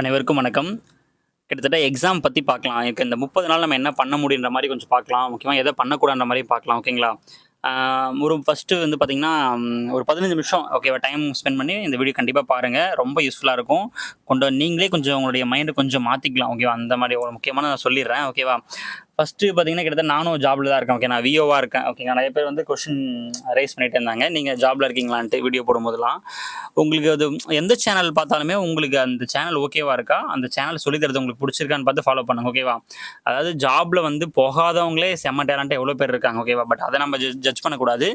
அனைவருக்கும் வணக்கம். கிட்டத்தட்ட எக்ஸாம் பற்றி பார்க்கலாம். எனக்கு இந்த முப்பது நாள் நம்ம என்ன பண்ண முடியுன்ற மாதிரி கொஞ்சம் பார்க்கலாம். முக்கியமாக எதை பண்ணக்கூடாதுன்ற மாதிரி பார்க்கலாம் ஓகேங்களா ஒரு ஃபஸ்ட்டு வந்து பார்த்திங்கன்னா ஒரு பதினஞ்சு நிமிஷம் ஓகேவா டைம் ஸ்பெண்ட் பண்ணி இந்த வீடியோ கண்டிப்பாக பாருங்கள் ரொம்ப யூஸ்ஃபுல்லாக இருக்கும். கொண்டு நீங்களே கொஞ்சம் உங்களுடைய மைண்டை கொஞ்சம் மாற்றிக்கலாம் ஓகேவா அந்த மாதிரி ஒரு முக்கியமான நான் சொல்லிடுறேன் ஓகேவா ஃபஸ்ட்டு பார்த்தீங்கன்னா கிட்டத்தட்ட நானும் ஜாபில் தான் இருக்கேன். ஓகே நான் விஓவாக இருக்கேன். ஓகேங்க நிறைய பேர் வந்து கொஷின் ரைஸ் பண்ணிட்டு இருந்தாங்க. நீங்கள் ஜாபில் இருக்கீங்களான்ட்டு வீடியோ போடும்போதெல்லாம். உங்களுக்கு அது எந்த சேனல் பார்த்தாலுமே உங்களுக்கு அந்த சேனல் ஓகேவா இருக்கா? அந்த சேனல் சொல்லி தரது உங்களுக்கு பிடிச்சிருக்கான்னு பார்த்து ஃபாலோ பண்ணுங்க. ஓகேவா அதாவது ஜாப்ல வந்து போகாதவங்களே செம்ம டேலண்ட்டாக எவ்வளோ பேர் இருக்காங்க. ஓகேவா பட் அதை நம்ம ஜட்ஜ் பண்ணக்கூடாது.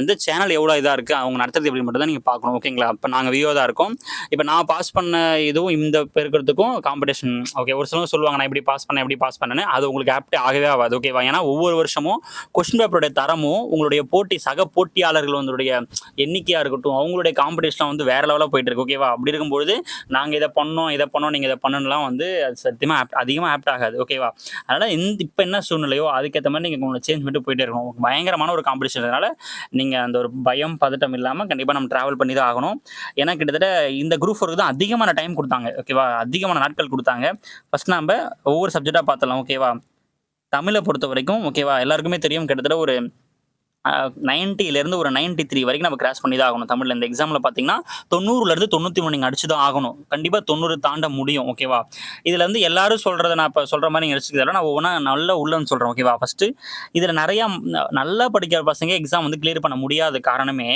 அந்த சேனல் எவ்வளோ இதாக இருக்குது அவங்க நடத்துறது எப்படி மட்டும் தான் நீங்கள் பார்க்கணும் ஓகேங்களா இப்போ நாங்கள் வியோ தான் இருக்கோம். இப்போ நான் பாஸ் பண்ண இதுவும் இந்த பெருக்கிறதுக்கும் காம்படிஷன் ஓகே ஒரு சிலவங்க சொல்லுவாங்க நான் எப்படி பாஸ் பண்ணேன் எப்படி பாஸ் பண்ணேன்னு. அது உங்களுக்கு ஆப்டே ஆகவே ஆகாது. ஓகேவா ஏன்னா ஒவ்வொரு வருஷமும் கொஸ்டின் பேப்பருடைய தரமும் உங்களுடைய போட்டி சக போட்டியாளர்கள் வந்துடைய எண்ணிக்கையாக இருக்கட்டும் அவங்களுடைய காம்படிஷன்லாம் வந்து வேற லெவலாக போயிட்டு இருக்கு. ஓகேவா அப்படி இருக்கும்பொழுது நாங்கள் இதை பண்ணோம் இதை பண்ணோம் நீங்கள் இதை பண்ணணும்லாம் வந்து அது சத்தியமாக ஆப் அதிகமாக ஆப்ட் ஆகாது. ஓகேவா அதனால் இந்த இப்போ என்ன சூழ்நிலையோ அதுக்கேற்ற மாதிரி நீங்கள் உங்களை சேஞ்ச் பண்ணிட்டு போயிட்டே இருக்கணும். பயங்கரமான ஒரு காம்படிஷன் அதனால் நீங்கள் அந்த ஒரு பயம் பதட்டம் இல்லாமல் கண்டிப்பாக நம்ம ட்ராவல் பண்ணி தான் ஆகணும். ஏன்னா கிட்டத்தட்ட இந்த குரூப் ஒர்க்கு தான் அதிகமான டைம் கொடுத்தாங்க. ஓகேவா அதிகமான நாட்கள் கொடுத்தாங்க. ஃபஸ்ட் நம்ம ஒவ்வொரு சப்ஜெக்டாக பார்த்தலாம் ஓகேவா தமிழை பொறுத்த வரைக்கும் ஓகேவா எல்லாருக்குமே தெரியும் கிட்டத்தட்ட ஒரு நைன்ட்டிலேருந்து ஒரு நைன்ட்டி த்ரீ வரைக்கும் நம்ம கிராஸ் பண்ணி தான் ஆகணும். தமிழில் இந்த எக்ஸாமில் பார்த்தீங்கன்னா தொண்ணூறுலேருந்து தொண்ணூற்றி மூணு நீங்கள் அடிச்சு தான் ஆகணும். கண்டிப்பாக தொண்ணூறு தாண்ட முடியும் ஓகேவா இதில் வந்து எல்லாரும் சொல்கிறத நான் இப்போ சொல்கிற மாதிரி நீங்கள் நினச்சிக்கிறதால நான் ஒவ்வொன்றா நல்ல உள்ளன்னு சொல்கிறேன் ஓகேவா ஃபஸ்ட்டு இதில் நிறையா நல்லா படிக்கிற பசங்க எக்ஸாம் வந்து கிளியர் பண்ண முடியாத காரணமே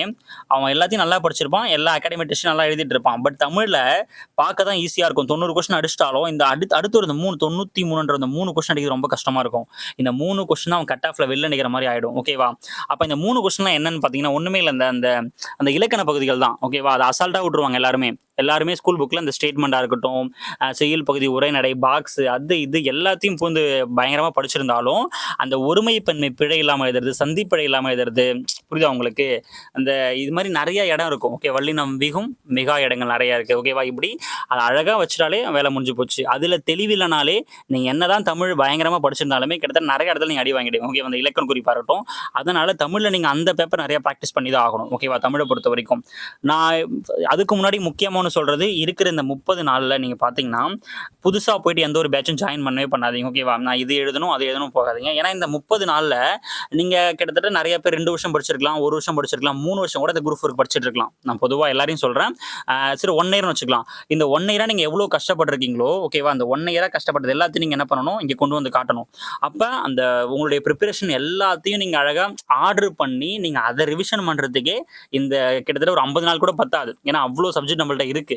அவன் எல்லாத்தையும் நல்லா படிச்சிருப்பான் எல்லா அகாடமிக் டெஸ்ட்டும் நல்லா எழுதிட்டு இருப்பான். பட் தமிழில் பார்க்க தான் ஈஸியாக இருக்கும். தொண்ணூறு கொஸ்டின் அடிச்சிட்டாலும் இந்த அடுத்து அடுத்து ஒரு மூணு தொண்ணூற்றி மூணுன்ற அந்த மூணு கொஸ்டின் அடிக்கிறது ரொம்ப கஷ்டமாக இருக்கும். இந்த மூணு கொஸ்டின் அவன் கட் ஆஃபில் வெளில நிற்கிற மாதிரி ஆகிடும் ஓகேவா அப்போ இந்த மூணு கொஸ்டின்லாம் என்னன்னு பார்த்தீங்கன்னா ஒன்றுமே இல்லை அந்த அந்த அந்த இலக்கண பகுதிகள் தான். ஓகேவா அதை அசால்ட்டாக விட்டுருவாங்க எல்லாருமே. எல்லாருமே ஸ்கூல் புக்கில் அந்த ஸ்டேட்மெண்ட்டாக இருக்கட்டும் செயல் பகுதி உரைநடை பாக்ஸ் அது இது எல்லாத்தையும் பூந்து பயங்கரமாக படிச்சிருந்தாலும் அந்த ஒருமைப்பன்மை பிழை இல்லாமல் எழுதுறது சந்திப்பிழை இல்லாமல் எழுதுறது புரியுதா உங்களுக்கு? அந்த இது மாதிரி நிறைய இடம் இருக்கும். ஓகே வள்ளினம் மிகும் மிகா இடங்கள் நிறையா இருக்குது ஓகேவா இப்படி அதை அழகாக வச்சிட்டாலே வேலை முடிஞ்சு போச்சு. அதில் தெளிவில்லைனாலே நீங்கள் என்ன தான் தமிழ் பயங்கரமாக படிச்சிருந்தாலுமே கிட்டத்தட்ட நிறைய இடத்துல நீங்கள் அடி வாங்கிடுவீங்க. ஓகே அந்த இலக்கண குறிப்பாக இருக்கட்டும். அதனால் தமிழில் நீங்கள் அந்த பேப்பர் நிறையா ப்ராக்டிஸ் பண்ணி தான் ஆகணும். ஓகேவா தமிழை பொறுத்த வரைக்கும். நான் அதுக்கு முன்னாடி முக்கியமான சொல்கிறது இருக்கிற இந்த முப்பது நாளில் நீங்கள் பார்த்தீங்கன்னா புதுசாக போயிட்டு எந்த ஒரு பேட்சும் ஜாயின் பண்ணவே பண்ணாதீங்க. ஓகேவா நான் இது எழுதணும் அது எழுதணும் போகாதீங்க. ஏன்னா இந்த முப்பது நாளில் நீங்கள் கிட்டத்தட்ட நிறைய பேர் ரெண்டு வருஷம் படிச்சிருக்கலாம் ஒரு வருஷம் படிச்சிருக்கலாம் மூணு வருஷம் கூட இந்த குரூப் ஒர்க் படிச்சுட்டு இருக்கலாம் நான் பொதுவாக எல்லாரையும் சொல்கிறேன் சரி ஒன் இயர்னு வச்சுக்கலாம். இந்த ஒன் இயராக நீங்கள் எவ்வளோ கஷ்டப்பட்டிருக்கீங்களோ ஓகேவா அந்த ஒன் இயராக கஷ்டப்பட்டது எல்லாத்தையும் நீங்கள் என்ன பண்ணணும் இங்கே கொண்டு வந்து காட்டணும். அப்போ அந்த உங்களுடைய ப்ரிப்பரேஷன் எல்லாத்தையும் நீங்கள் அழகாக ஆர்டர் பண்ணி நீங்கள் அதை ரிவிஷன் பண்ணுறதுக்கே இந்த கிட்டத்தட்ட ஒரு ஐம்பது நாள் கூட பத்தாது. ஏன்னா அவ்வளோ சப்ஜெக்ட் நம்மள்ட்ட இருக்கு.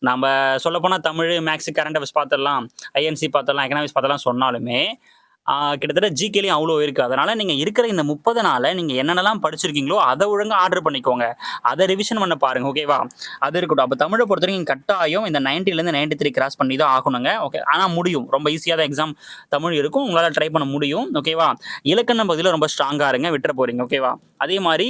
நம்ம சொல்லப்போனால் தமிழ் மேக்ஸ் கரண்ட் அஃபேர்ஸ் பார்த்துடலாம் ஐஎன்சி பார்த்துடலாம் எக்கனாமிக்ஸ் பார்த்துடலாம் சொன்னாலுமே கிட்டத்தட்ட ஜிகேலையும் அவ்வளோ இருக்குது அதனால் நீங்கள் இருக்கிற இந்த முப்பது நாளில் நீங்கள் என்னென்னலாம் படிச்சிருக்கீங்களோ அதை ஒழுங்காக ஆர்டர் பண்ணிக்கோங்க. அதை ரிவிஷன் பண்ண பாருங்க ஓகேவா அது இருக்கட்டும். அப்போ தமிழை பொறுத்த வரைக்கும் கட்டாயம் இந்த 90 ல இருந்து நைன்டி த்ரீ கிராஸ் பண்ணி தான் ஆகணுங்க ஓகே ஆனால் முடியும். ரொம்ப ஈஸியாக தான் எக்ஸாம் தமிழ் இருக்கும். உங்களால் ட்ரை பண்ண முடியும் ஓகேவா இலக்கண பகுதியில் ரொம்ப ஸ்ட்ராங்காக இருங்க விட்டுற போகிறீங்க ஓகேவா அதே மாதிரி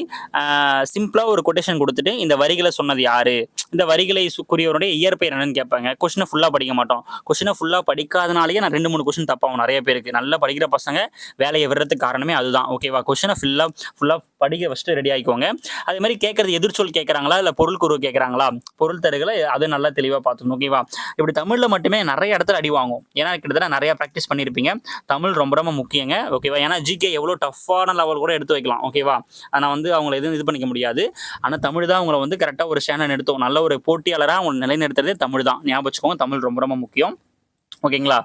சிம்பிளாக ஒரு கொட்டேஷன் கொடுத்துட்டு இந்த வரிகளை சொன்னது யாரு? இந்த வரிகளை சு- கூறியவருடைய இயற்பெயர் என்னன்னு கேட்பாங்க. கொஸ்டினை ஃபுல்லாக படிக்க மாட்டோம். கொஸ்டினை ஃபுல்லாக படிக்காதனாலேயே நான் ரெண்டு மூணு கொஸ்டின் தப்பாகும் நிறைய பேருக்கு. நல்லா படிக்கிற பசங்க வேலையை விடுறதுக்கு காரணமே அதுதான். ஓகேவா கொஷனை ஃபுல்லாக ஃபுல்லாக படிக்க ஃபஸ்ட்டு ரெடி ஆகிக்கோங்க அதே மாதிரி கேட்குறது எதிர்ச்சொல் கேட்குறாங்களா? இல்லை பொருள் குரு கேட்குறாங்களா? பொருள் தருகளை அது நல்லா தெளிவாக பார்த்துக்கணும். ஓகேவா இப்படி தமிழில் மட்டுமே நிறைய இடத்துல அடி வாங்கும். ஏன்னா கிட்டத்தட்ட நிறையா ப்ராக்டிஸ் பண்ணியிருப்பீங்க. தமிழ் ரொம்ப ரொம்ப முக்கியங்க. ஓகேவா ஏன்னா ஜிகே எவ்வளோ டஃப்பான லெவல் கூட எடுத்து வைக்கலாம். ஓகேவா ஆனால் வந்து அவங்கள எதுவும் இது பண்ணிக்க முடியாது. ஆனால் தமிழ் தான் அவங்கள வந்து கரெக்டாக ஒரு ஸ்டாண்டர்ட் எடுத்தோம். நல்ல ஒரு போட்டியாளராக அவங்க நிலைநிறுத்துறதே தமிழ் தான். ஞாபகம் வச்சுக்கோங்க தமிழ் ரொம்ப ரொம்ப முக்கியம். ஓகேங்களா?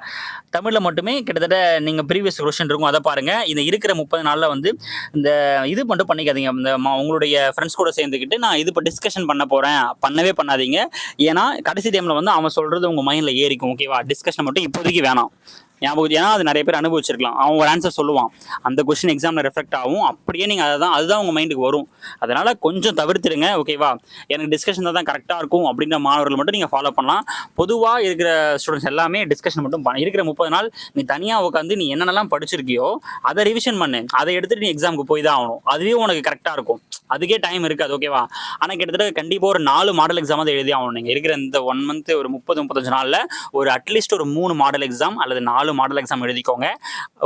தமிழில் மட்டுமே கிட்டத்தட்ட நீங்கள் ப்ரீவியஸ் கொஸ்டின் இருக்கும் அதை பாருங்கள் இந்த இருக்கிற முப்பது நாளில் வந்து இந்த இது மட்டும் பண்ணிக்காதீங்க. இந்த உங்களுடைய ஃப்ரெண்ட்ஸ் கூட சேர்ந்துக்கிட்டு நான் இது இப்போ டிஸ்கஷன் பண்ண போகிறேன் பண்ணவே பண்ணாதீங்க. ஏன்னா கடைசி டைமில் வந்து அவன் சொல்கிறது உங்கள் மைண்டில் ஏறிக்கும் ஓகேவா டிஸ்கஷன் மட்டும் இப்போதைக்கு வேணாம். ஞாபகம் ஏன்னா அது நிறைய பேர் அனுபவிச்சிருக்கலாம். அவன் ஒரு ஆன்சர் சொல்லுவான். அந்த கொஸ்டின் எக்ஸாமில் ரெஃப்ளெக்ட் ஆகும். அப்படியே நீங்கள் அதை தான் அதுதான் உங்கள் மைண்டுக்கு வரும். அதனால் கொஞ்சம் தவிர்த்துடுங்க ஓகேவா எனக்கு டிஸ்கஷன் தான் கரெக்டாக இருக்கும் அப்படின்ற மாணவர்கள் மட்டும் நீங்கள் ஃபாலோ பண்ணலாம். பொதுவாக இருக்கிற ஸ்டூடெண்ட்ஸ் எல்லாமே டிஸ்கஷன் மட்டும் பண்ண இருக்கிற முப்பது நாள் நீ தனியாக உட்காந்து நீ என்னென்னலாம் படிச்சிருக்கியோ அதை ரிவிஷன் பண்ணு. அதை எடுத்துகிட்டு நீ எக்ஸாமுக்கு போய் தான் ஆகணும். அதுவே உனக்கு கரெக்டாக இருக்கும். அதுக்கே டைம் இருக்காது ஓகேவா ஆனால் கிட்டத்தட்ட கண்டிப்பாக ஒரு நாலு மாடல் எக்ஸாம் தான் எழுதி ஆகணும். நீங்கள் இருக்கிற இந்த ஒன் மந்த் ஒரு முப்பது முப்பத்தஞ்சு நாளில் ஒரு அட்லீஸ்ட் ஒரு மூணு மாடல் எக்ஸாம் அல்லது நாலு நாலு மாடல் எக்ஸாம் எழுதிக்கோங்க.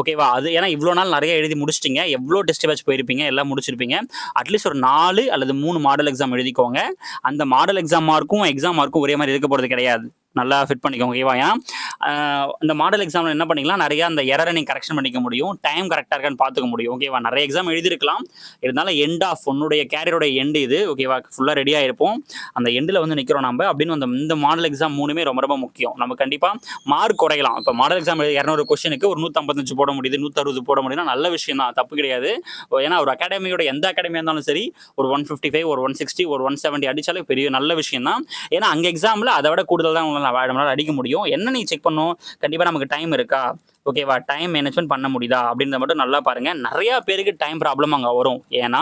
ஓகேவா அது ஏன்னா இவ்வளோ நாள் நிறைய எழுதி முடிச்சிட்டிங்க. எவ்வளோ டெஸ்ட் பேட்ச் போயிருப்பீங்க? எல்லாம் முடிச்சிருப்பீங்க. அட்லீஸ்ட் ஒரு நாலு அல்லது மூணு மாடல் எக்ஸாம் எழுதிக்கோங்க. அந்த மாடல் எக்ஸாம் மார்க்கும் எக்ஸாம் மார்க்கும் ஒரே மாதிரி இருக்க போகிறது கிடையாது. நல்லா ஃபிட் பண்ணிக்கோங்க ஓகேவா ஏன்னா இந்த மாடல் எக்ஸாமில் என்ன பண்ணிக்கலாம்? நிறைய அந்த எரரை நீங்கள் கரெக்ஷன் பண்ணிக்க முடியும். டைம் கரெக்டாக இருக்கான்னு பார்த்துக்க முடியும். ஓகேவா நிறைய எக்ஸாம் எழுதிருக்கலாம் இருந்தாலும் எண்ட் ஆஃப் உன்னுடைய கேரியரோட எண்டு இது. ஓகேவா ஃபுல்லாக ரெடியாக இருப்போம் அந்த எண்டில் வந்து நிற்கிறோம் நம்ம அப்படின்னு அந்த இந்த மாடல் எக்ஸாம் மூணுமே ரொம்ப ரொம்ப முக்கியம். நம்ம கண்டிப்பாக மார்க் குறையலாம். இப்போ மாடல் எக்ஸாம் இரநூறு கொஸ்டினுக்கு ஒரு நூற்றம்பத்தஞ்சு போட முடியுது நூற்றறுபது போட முடியுதுன்னா நல்ல விஷயம் தான். தப்பு கிடையாது. ஏன்னா ஒரு அகாடமியோட எந்த அகாடமியாக இருந்தாலும் சரி ஒரு ஒன் ஃபிஃப்டி ஃபைவ் ஒரு ஒன் சிக்ஸ்டி ஒரு ஒன் செவன்ட்டி அடிச்சாலே பெரிய நல்ல விஷயம் தான். ஏன்னா அங்கே எக்ஸாமில் அதை விட கூடுதல் தான் உங்களால் நம்மளால் அடிக்க முடியும். என்ன நீ செக் பண்ணும்? கண்டிப்பாக நமக்கு டைம் இருக்கா? ஓகேவா டைம் மேனேஜ்மெண்ட் பண்ண முடியுதா? அப்படின்றத மட்டும் நல்லா பாருங்க. நிறைய பேருக்கு டைம் ப்ராப்ளம் அங்கே வரும். ஏன்னா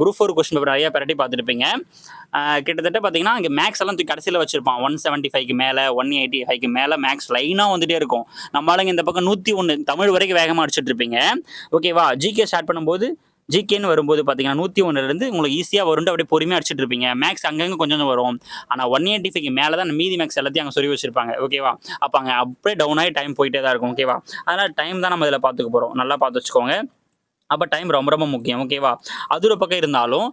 குரூப் ஃபோர் கொஸ்டின் பேப்பர் நிறைய பேரட்டி பார்த்துருப்பீங்க. கிட்டத்தட்ட பார்த்தீங்கன்னா இங்கே மேக்ஸ் எல்லாம் கடைசியில் வச்சிருப்பான். ஒன் செவன்ட்டி ஃபைவ்க்கு மேலே ஒன் எயிட்டி ஃபைவ்க்கு மேலே மேக்ஸ் லைனாக வந்துட்டே இருக்கும். நம்மளால இந்த பக்கம் நூற்றி ஒன்று தமிழ் வரைக்கும் வேகமாக அடிச்சிட்டு இருப்பீங்க. ஓகேவா ஜிகே ஸ்டார்ட் பண்ணும்போது ஜிகேன்னு வரும்போது பார்த்தீங்கன்னா நூற்றி ஒன்றுலேருந்து உங்களுக்கு ஈஸியாக வருண்டு அப்படியே பொறுமையாக அடிச்சிட்டு இருப்பீங்க. மேக்ஸ் அங்கங்கே கொஞ்சம் வரும். ஆனால் ஒன் எயிட்டி ஃபைவ் மேலே தான் மீதி மேக்ஸ் எல்லாத்தையும் அங்கே சொல்லி வச்சிருப்பாங்க. ஓகேவா அப்போ அங்கே அப்படியே டவுன் ஆகி டைம் போயிட்டே தான் இருக்கும். ஓகேவா அதனால் டைம் தான் நம்ம இதில் பார்த்துக்க போகிறோம் நல்லா பார்த்து வச்சுக்கோங்க. அப்போ டைம் ரொம்ப ரொம்ப முக்கியம். ஓகேவா அது ஒரு பக்கம் இருந்தாலும்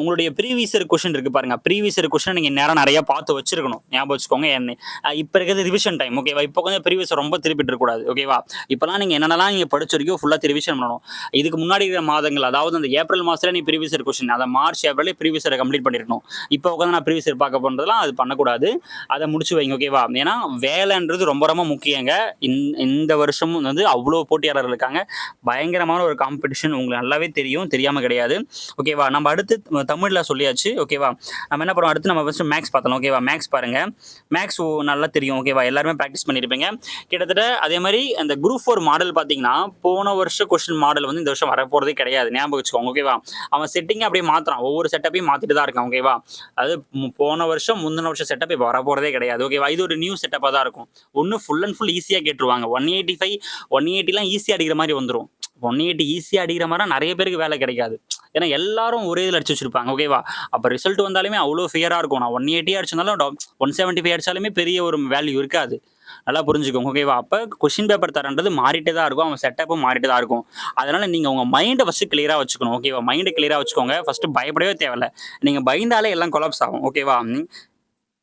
உங்களுடைய ப்ரீவியஸ் கொஷின் இருக்குது பாருங்கள் ப்ரீவியஸ் கொஷின் நீங்கள் நேரம் நிறையா பார்த்து வச்சிருக்கணும். ஞாபகம் வச்சுக்கோங்க. என்ன இப்போ இருக்கிறது ரிவிஷன் டைம் ஓகேவா இப்போ கொஞ்சம் ப்ரீவியஸ் ரொம்ப திருப்பிட்டு இருக்கக்கூடாது ஓகேவா இப்போலாம் நீங்கள் என்னென்னலாம் நீங்கள் படிச்ச வரைக்கும் ஃபுல்லாக ரிவிஷன் பண்ணணும். இதுக்கு முன்னாடி இருக்கிற மாதங்கள் அதாவது அந்த ஏப்ரல் மாதத்தில் நீ ப்ரீவியஸ் கொஷின் அதை மார்ச் ஏப்ரலே ப்ரீவியஸ் கம்ப்ளீட் பண்ணிருக்கணும். இப்போ உட்காந்து நான் ப்ரீவியஸ் பார்க்க போனதெல்லாம் அது பண்ணக்கூடாது. அதை முடிச்சு வைங்க ஓகேவா ஏன்னா வேலைன்றது ரொம்ப ரொம்ப முக்கியங்க. இந்த இந்த வருஷமும் வந்து அவ்வளோ போட்டியாளர்கள் இருக்காங்க. பயங்கரமான ஒரு காம்படிஷன் உங்களுக்கு நல்லாவே தெரியும் தெரியாமல் கிடையாது. ஓகேவா நம்ம அடுத்து தமிழில் சொல்லியாச்சு. ஓகேவா நம்ம என்ன பண்ணுவோம் அடுத்து நம்ம ஃபஸ்ட்டு மேக்ஸ் பார்த்தலாம் ஓகேவா மேக்ஸ் பாருங்கள் மேக்ஸ் நல்லா தெரியும். ஓகேவா எல்லாருமே ப்ராக்டிஸ் பண்ணியிருப்பீங்க கிட்டத்தட்ட அதே மாதிரி அந்த குரூப் ஃபோர் மாடல் பார்த்தீங்கன்னா போன வருஷம் கொஸ்டின் மாடல் வந்து இந்த வருஷம் வரப்போகிறதே கிடையாது. ஞாபகம் வச்சுக்கோங்க. ஓகேவா அவன் செட்டிங்கை அப்படியே மாற்றுறான் ஒவ்வொரு செட்டப்பையும் மாற்றிட்டு தான் இருக்கான் ஓகேவா அது போன வருஷம் முந்தின வருஷம் செட்டப் இப்போ வரப்போகிறதே கிடையாது. ஓகேவா இது ஒரு நியூ செட்டப்பாக தான் இருக்கும். ஒன்று ஃபுல் அண்ட் ஃபுல் ஈஸியாக கேட்டுருவாங்க. ஒன் எயிட்டி ஃபைவ் ஒன் எயிட்டிலாம் ஈஸியாக அடிக்கிற மாதிரி வந்துடும் ஒன் எயிட்டி ஈஸியாக அடிக்கிற மாதிரி நிறைய பேருக்கு வேலை கிடைக்காது. ஏன்னா எல்லாரும் ஒரே இதில் அடிச்சு வச்சிருப்பாங்க ஓகேவா அப்போ ரிசல்ட் வந்தாலுமே அவ்வளோ ஃபியராக இருக்கும். நான் ஒன் எயிட்டி அடிச்சிருந்தாலும் ஒன் செவன்ட்டி ஃபைவ் அடிச்சாலுமே பெரிய ஒரு வேல்யூ இருக்காது. நல்லா புரிஞ்சுக்கோங்க ஓகேவா அப்போ கொஷின் பேப்பர் தரன்றது மாறிட்டே தான் இருக்கும். அவன் செட்டப்பும் மாறிட்டே தான் இருக்கும். அதனால் நீங்கள் உங்கள் மைண்டை ஃபஸ்ட்டு கிளியராக வச்சுக்கணும் ஓகேவா மைண்டை கிளியராக வச்சுக்கோங்க. ஃபஸ்ட்டு பயப்படவே தேவையில்லை. நீங்கள் பயந்தாலே எல்லாம் கொலாப்ஸ் ஆகும் ஓகேவா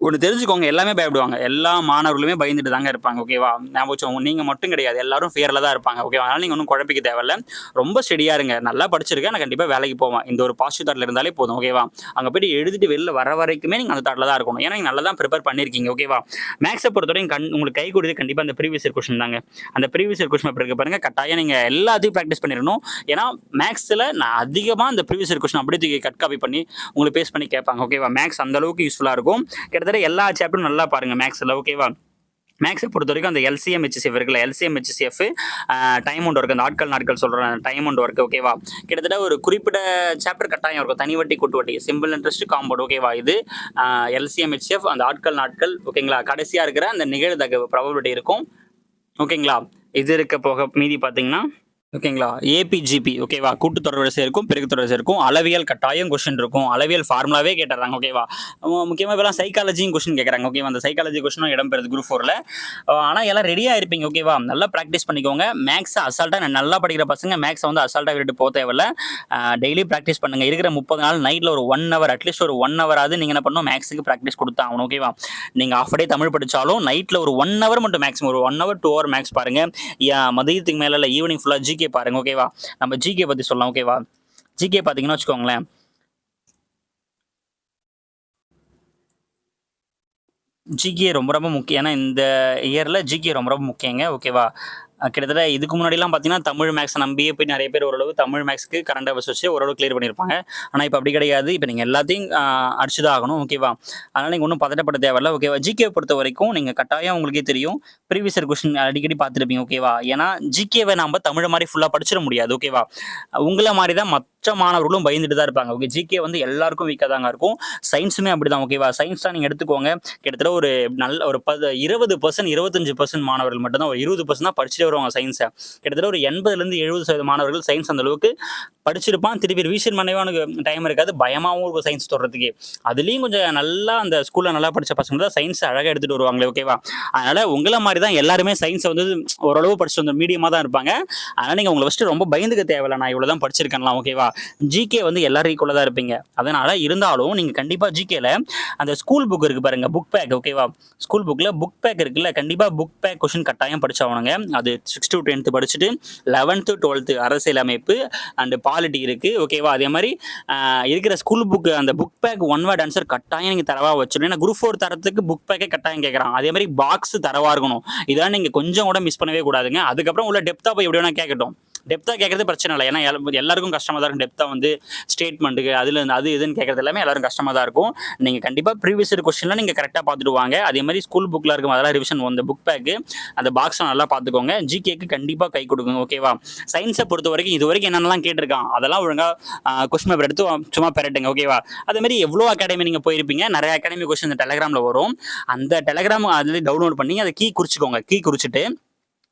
ஒன்று தெரிஞ்சுக்கோங்க எல்லாமே பயப்படுவாங்க. எல்லா மாணவர்களுமே பயந்துட்டு தாங்க இருப்பாங்க ஓகேவா ஞாபகம் நீங்கள் மட்டும் கிடையாது எல்லாரும் ஃபியரில் தான் இருப்பாங்க ஓகேவா அதனால் நீங்கள் ஒன்றும் குழப்பிக்க தேவையில்ல. ரொம்ப ஸ்டெடியாக இருங்க. நல்லா படிச்சிருக்கேன் நான் கண்டிப்பாக வேலைக்கு போவேன். இந்த ஒரு பாசிட்டிவ் தாட்டில் இருந்தாலே போதும் ஓகேவா அங்கே போயிட்டு எழுதிட்டு வெளில வர வரைக்குமே நீங்கள் அந்த தாட்டில் தான் இருக்கணும். ஏன்னா நீங்கள் நல்லா தான் ப்ரிப்பேர் பண்ணியிருக்கீங்க ஓகேவா மேக்ஸை பொறுத்தவரைக்கும் கண் உங்களுக்கு கை கொடுத்து கண்டிப்பாக அந்த ப்ரீவியஸ் இயர் தாங்க. அந்த ப்ரீவியஸ் இயர் கொஸ்டின் இருக்க பாருங்கள் பாருங்க கட்டாயம் நீங்கள் எல்லாத்தையும் ப்ராக்டிஸ் பண்ணிடணும். ஏன்னா மேக்ஸில் நான் அதிகமாக அந்த ப்ரீவியஸ் இயர் கொஸ்டின் அப்படியே தூக்கி கட் காப்பி பண்ணி உங்களுக்கு பேஸ் பண்ணி கேட்பாங்க ஓகேவா மேக்ஸ் அந்தளவுக்கு யூஸ்ஃபுல்லாக இருக்கும். கிட்டத்தட்ட எல்லா சாப்டரும் நல்லா பாருங்கள் மேக்ஸில் ஓகேவா மேக்ஸை பொறுத்த வரைக்கும் அந்த எல்சிஎம் ஹெச்சிஎஃப் இருக்குல்ல எல்சிஎம் ஹெச்சிஎஃப் டைம் ஒன்று ஒர்க் அந்த ஆட்கள் நாட்கள் சொல்கிறேன் டைம் ஒன்று ஒர்க் ஓகேவா கிட்டத்தட்ட ஒரு குறிப்பிட்ட சாப்டர் கட்டாயம் இருக்கும். தனி வட்டி கூட்டு வட்டி சிம்பிள் இன்ட்ரெஸ்ட் காம்பவுண்ட் ஓகேவா இது எல்சிஎம் ஹெச்சிஎஃப் அந்த ஆட்கள் நாட்கள் ஓகேங்களா கடைசியாக இருக்கிற அந்த நிகழ்தகவு ப்ராபபிலிட்டி இருக்கும் ஓகேங்களா இது இருக்க போக மீதி பார்த்தீங்கன்னா ஓகேங்களா? ஏபிஜிபி ஓகேவா? கூட்டு தொடர்வரிசை இருக்கும் பெருக்கு தொடர்வரிசை இருக்கும் அளவியல் கட்டாயம் கொஸ்டின் இருக்கும். அளவியல் ஃபார்முலாவே கேட்டுறாங்க ஓகேவா? முக்கியமாக இப்போலாம் சைக்காலஜியும் கொஸ்டின் கேட்குறாங்க ஓகேவா? அந்த சைக்காலஜி கொஸ்டினும் இடம் பெறுது குரூப் ஃபோரில் ஆனால் எல்லாம் ரெடியாக இருப்பீங்க ஓகேவா? நல்லா ப்ராக்டிஸ் பண்ணிக்கோங்க. மேக்ஸை அசால்ட்டாக நல்லா படிக்கிற பசங்க மேக்ஸை வந்து அசால்ட்டாக விட்டுட்டு போக தேவையில்ல. டெய்லி ப்ராக்டிஸ் பண்ணுங்கள் இருக்கிற முப்பது நாள் நைட்டில் ஒரு ஒன் ஹவர் அட்லீஸ்ட் ஒரு ஒன் ஹவராது நீங்கள் என்ன பண்ணணும்? மேக்ஸுக்கு ப்ராக்டிஸ் கொடுத்தாகணும் ஓகேவா? நீங்கள் ஆஃப் டே தமிழ் படித்தாலும் நைட்டில் ஒரு ஒன் ஹவர் மட்டும் மேக்ஸிமம் ஒரு one hour two hour maths பாருங்கள் மதியத்துக்கு மேலே இல்லை ஈவினிங் ஃபுல்லாக ஜிகே பாருங்க ஓகேவா நம்ம ஜிகே பற்றி சொல்லலாம் ஓகேவா ஜிகே பார்த்தீங்கன்னா வச்சுக்கோங்களேன். ஜிகே ரொம்ப ரொம்ப முக்கியம். ஏன்னா இந்த இயரில் ஜிகே ரொம்ப ரொம்ப முக்கியங்க ஓகேவா கிட்டத்தட்ட இதுக்கு முன்னாடிலாம் பார்த்தீங்கன்னா தமிழ் மேக்ஸை நம்பியே போய் நிறைய பேர் ஓரளவு தமிழ் மேக்ஸ்க்கு கரண்ட் அவர்ஸ் வச்சு ஓரளவு கிளியர் பண்ணியிருப்பாங்க. ஆனால் இப்போ அப்படி கிடையாது. இப்போ நீங்கள் எல்லாத்தையும் அடிச்சு தான் ஆகணும் ஓகேவா அதனால் நீங்கள் ஒன்றும் பதட்டப்பட தேவையில்ல. ஓகேவா ஜிகே பொறுத்த வரைக்கும் நீங்கள் கட்டாயம் உங்களுக்கே தெரியும். ப்ரீவியஸ் இயர் கொஸ்டின் அடிக்கடி பார்த்துருப்பீங்க. ஓகேவா ஏன்னா ஜிகேவை நம்ம தமிழ் மாதிரி ஃபுல்லாக படிச்சிட முடியாது. ஓகேவா உங்களை மாதிரி தான் மற்ற மாணவர்களும் பயந்துட்டு தான் இருப்பாங்க. ஓகே ஜிகே வந்து எல்லாருக்கும் வீக்காக தாங்க இருக்கும். சயின்ஸுமே அப்படி தான் ஓகேவா சயின்ஸ் தான் நீங்கள் எடுத்துக்கோங்க. கிட்டத்தட்ட ஒரு நல்ல ஒரு பது இருபது பர்சன்ட் இருபத்தஞ்சு பர்சன்ட் மாணவர்கள் மட்டும்தான் ஒரு இருபது பர்சன்ட் தான் படிச்சுட்டு வருவாங்க சயின்ஸை கிட்டத்தட்ட ஒரு எண்பதுலேருந்து எழுபது சதவீத மாணவர்கள் சயின்ஸ் அந்த அளவுக்கு படிச்சிருப்பான் திருப்பி ரிவிஷன் பண்ணவே அவனுக்கு டைம் இருக்காது. பயமாகவும் இருக்கும் சயின்ஸ் தொடர்றதுக்கு அதுலேயும் கொஞ்சம் நல்லா அந்த ஸ்கூலில் நல்லா படித்த பசங்க தான் சயின்ஸ் அழகாக எடுத்துகிட்டு வருவாங்களே ஓகேவா அதனால் உங்களை மாதிரி தான் எல்லாருமே சயின்ஸை வந்து ஓரளவு படிச்சுட்டு வந்த மீடியமாக தான் இருப்பாங்க. அதனால் நீங்கள் உங்களை ஃபஸ்ட்டு ரொம்ப பயந்துக்க தேவையில்ல. நான் இவ்வளோ தான் படிச்சிருக்கேன்லாம் ஓகேவா ஜிகே வந்து எல்லாரும் ஈக்குவலாக தான் இருப்பீங்க. அதனால் இருந்தாலும் நீங்கள் கண்டிப்பாக ஜிகேல அந்த ஸ்கூல் புக் இருக்குது பாருங்க புக் பேக் ஓகேவா ஸ்கூல் புக்கில் புக் பேக் இருக்குல்ல கண்டிப்பாக புக் பேக் கொஷின் கட்டாயம் படித்தவனுங்க அது சிக்ஸ் டு டென்த்து படிச்சுட்டு லெவன்த்து டுவெல்த்து அரசியல் அமைப்பு அண்டு குவாலிட்டி இருக்குது ஓகேவா அதே மாதிரி இருக்கிற ஸ்கூல் புக்கு அந்த book back one word answer கட்டாயம் நீங்கள் தரவாக வச்சிடணும். ஏன்னா குரூப் ஃபோர் தரத்துக்கு புக் பேக்கே கட்டாயம் கேட்குறான் அதே மாதிரி பாக்ஸ் தரவாக இருக்கணும். இதெல்லாம் நீங்கள் கொஞ்சம் கூட மிஸ் பண்ணவே கூடாதுங்க. அதுக்கப்புறம் உள்ள டெப்த்தாக போய் எப்படி வேணால் கேட்கட்டும் டெப்த்தாக கேட்கறது பிரச்சனை இல்லை. ஏன்னா எல்லாருக்கும் கஷ்டமாக தான் இருக்கும். டெப்த்தாக வந்து ஸ்டேட்மெண்ட்டுக்கு அதில் அது இதுன்னு கேட்கறது எல்லாமே எல்லாரும் கஷ்டமாக தான் இருக்கும். நீங்கள் கண்டிப்பாக ப்ரீவியஸ் இயர் கொஸ்டின்லாம் நீங்கள் கரெக்டாக பார்த்துட்டுவாங்க அதே மாதிரி ஸ்கூல் புக்கில் இருக்கும். அதெல்லாம் ரிவிஷன் அந்த புக் பேக்கு அந்த பாக்ஸை நல்லா பார்த்துக்கோங்க. ஜிகேக்கு கண்டிப்பாக கை கொடுக்குங்க ஓகேவா சயின்ஸை பொறுத்த வரைக்கும் இது வரைக்கும் என்னென்னலாம் கேட்டிருக்கான்? அதெல்லாம் ஒழுங்காக கொஸ்டின் பேப்பர் எடுத்து சும்மா பெரட்டுங்க. ஓகேவா அதே மாதிரி எவ்வளோ அகாடமி நீங்கள் போயிருப்பீங்க? நிறைய அகாடமி கொஸ்டின் இந்த டெலகிராமில் வரும். அந்த டெலகிராம் அதில் டவுன்லோட் பண்ணி அதை கீ குறிச்சிக்கோங்க. கீ குறிச்சிட்டு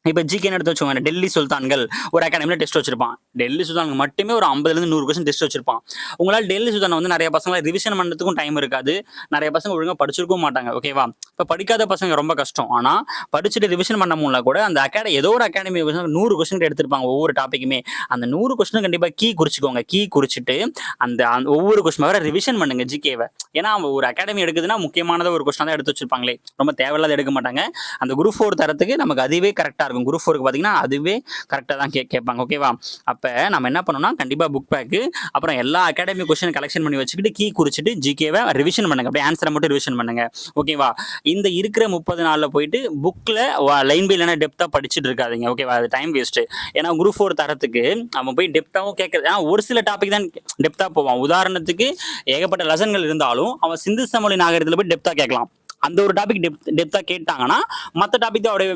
இப்போ ஜிகேன்னு எடுத்து வச்சுக்கோங்க டெல்லி சுல்தான்கள் ஒரு அகாடமியில் டெஸ்ட் வச்சிருப்பான். டெல்லி சுல்தானுக்கு மட்டுமே ஒரு ஐம்பதுலேருந்து நூறு கொஸ்டின் டெஸ்ட் வச்சிருப்பான். உங்களால் டெல்லி சுல்தான் வந்து நிறைய பசங்களை ரிவிஷன் பண்ணுறதுக்கும் டைம் இருக்காது. நிறைய பசங்க ஒழுங்காக படிச்சிருக்கவும் மாட்டாங்க ஓகேவா இப்போ படிக்காத பசங்க ரொம்ப கஷ்டம். ஆனால் படிச்சுட்டு ரிவிஷன் பண்ண முடியல கூட அந்த அகாடமி ஏதோ ஒரு அகாடமி நூறு கொஸ்டின் எடுத்திருப்பாங்க ஒவ்வொரு டாப்பிக்குமே அந்த நூறு கொஸ்டின் கண்டிப்பாக கீ குறிச்சிக்கோங்க. கீ குறிச்சிட்டு அந்த அந்த ஒவ்வொரு கொஸ்டின் வர ரிவிஷன் பண்ணுங்க ஜிகேவை ஏன்னா அவன் ஒரு அகாடமி எடுக்குதுன்னா முக்கியமானத ஒரு கொஸ்டின் தான் எடுத்து வச்சிருப்பாங்களே. ரொம்ப தேவையில்லாத எடுக்க மாட்டாங்க. அந்த குரூப் ஃபோர் தரத்துக்கு நமக்கு அதுவே கரெக்டாக இருக்கும் குரூப் ஃபோருக்கு பார்த்தீங்கன்னா அதுவே கரெக்டாக தான் கே கேட்பாங்க ஓகேவா அப்போ நம்ம என்ன பண்ணோம்னா கண்டிப்பாக புக் பேக்கு அப்புறம் எல்லா அகாடமி கொஸ்டின் கலெக்ஷன் பண்ணி வச்சுக்கிட்டு கீ குறிச்சிட்டு ஜிகேவை ரிவிஷன் பண்ணுங்க. அப்படியே ஆன்சரை மட்டும் ரிவிஷன் பண்ணுங்க ஓகேவா இந்த இருக்கிற முப்பது நாளில் போயிட்டு புக்கில் லைன் பை லைனாக டெப்த்தாக படிச்சுட்டு இருக்காதிங்க ஓகேவா அது டைம் வேஸ்ட்டு ஏன்னா குரூப் ஃபோர் தரத்துக்கு அவன் போய் டெப்த்தாகவும் கேட்கறது ஏன்னா ஒரு சில டாபிக் தான் டெப்த்தாக போவான். உதாரணத்துக்கு ஏகப்பட்ட லெசன்கள் இருந்தாலும் அவன் சிந்து சமொழி நாகரத்தில் போய் டெப்த்தாக கேட்கலாம். அந்த ஒரு டாபிக் டெப்த் டெப்த்தாக கேட்டாங்கன்னா மற்ற டாபிக் தான் அப்படியே